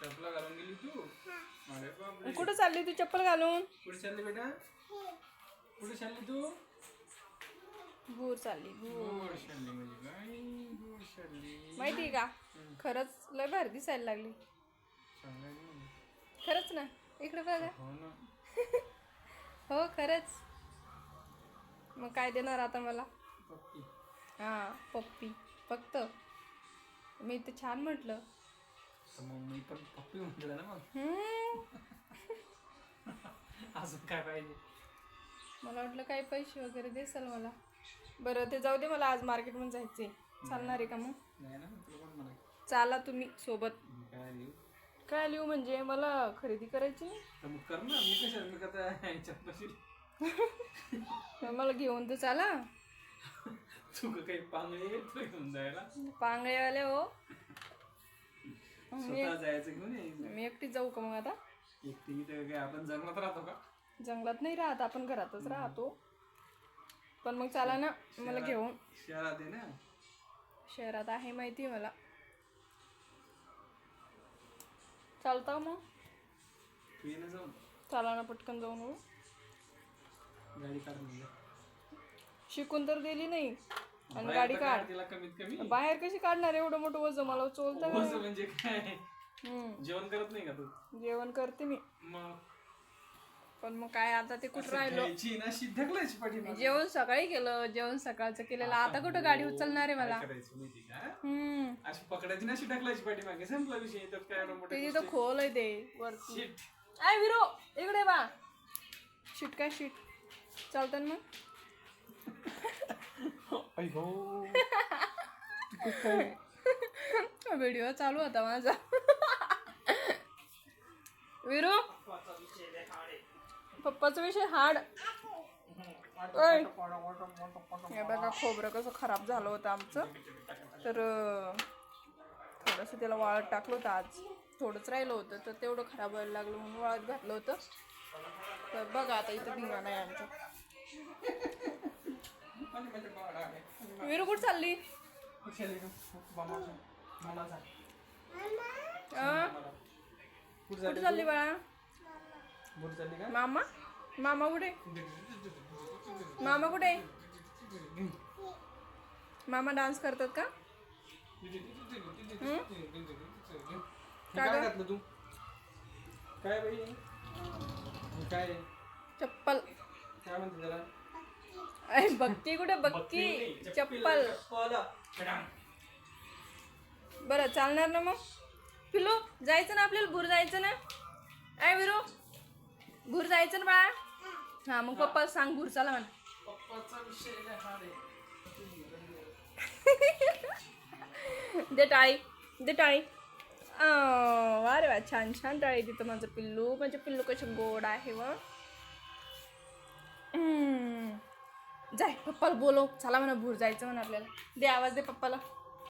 चपला घालून गेली तू? अरे बापरे. कुठं चालली तू चप्पल घालून? कुठे चालली बेटा? कुठे चालली तू? भूर चालली भूर गोड चालली म्हणजे काय? गोड चालली. माहिती का? खरंच लय भारी दिसायला लागली. खरंच ना? इकडे बघा. हो ना. हो खरंच. मग काय देणार आता मला? पप्पी. हां पप्पी. फक्त. मी तर छान म्हटलं. तर मग मी पण पप्पी म्हटलं ना मग हम्म. अजून काय पाहिजे? मला वाटलं काही पैसे वगैरे देसाल मला. बरं ते जाऊ दे मला आज मार्केटमध्ये जायचंय. चालणार आहे का मग? नाही ना तुला कोण म्हणा चाला तुम्ही सोबत. काय देऊ काय लिहू म्हणजे? मला खरेदी करायची नाही. तर मग कर ना मी कशा मी करता ह्याच्यात बशी मग मला घेऊन तर चाला. तू का काही पांगळे येतो घेऊन जायला? पांगळेवाले हो. स्वतः जायचं घेऊन यायचं. मी एकटीच जाऊ का मग आता? एकटी काय आपण जंगलात राहतो का? जंगलात नाही राहत आपण घरातच राहतो. पण मग चाला ना मला घेऊन. शहरात आहे ना? शहरात आहे माहिती मला. चालतं मग? तू ये ना जाऊन चाला ना पटकन जाऊन येऊ. गाडी शिकून तर दिली नाही. आणि बाहेर गाडी तर काढ. तिला कमीत कमी. बाहेर कशी काढणार एवढं मोठं वजन? मला चोलतं का म्हणजे काय? हम्म. जेवण करत नाही का तू? जेवण करते मी. मग? पण मग काय आता ते कुठं राहिलो? घ्यायची ना अशी ढकलायची पाठीमागे. जेवण सकाळी केलं जेवण सकाळचं केलेलं. आता कुठं गाडी उचलणार आहे मला? काय करायचं माहिती का? हम्म. अशी पकडायची ना अशी ढकलायची पाठीमागे संपला विषय त्यात काय एवढं मोठं ते तिथं खोल आहे? ते वरती. Shit. आय विरो इकडे बा. शीट काय शीट? चालतं ना अय्यो. व्हिडिओ चालू होता माझा. विरू? पप्पाचा विषय हाड. ओय. हे बघा खोबरं कसं खराब झालं होतं आमचं. तर अं, थोडंसं त्याला वाळत टाकलं होतं आज. थोडंच राहिलं होतं तर तेवढं खराब व्हायला लागलं म्हणून वाळत घातलं होतं. तर बघा आता इथं धिंगाणा आहे आमचं. विरू कुठं चालली? कुठे चालली बाळा? कुठे चालली का? मामा? मामा कुठे? मामा कुठे? मामा डान्स करतात का? काय घातलं तू? काय बाई? काय? आहे? चप्पल. काय म्हणते त्याला? अय बक्की कुठे? बक्की? चप्पल बरं चालणार ना मग? पिलू जायचं ना आपल्याला? भूर जायचं ना? काय विरू भूर जायचं ना बाळा? हा मग पप्पा सांग भूर चला म्हणा. दे टाळी दे टाळी. अं, वा रे वा छान छान टाळी तिथं माझं पिल्लू. माझं पिल्लू कसं गोड आहे व जाय पप्पाला बोलव. चला म्हणा भूर जायचं म्हणा आपल्याला. दे आवाज दे पप्पाला.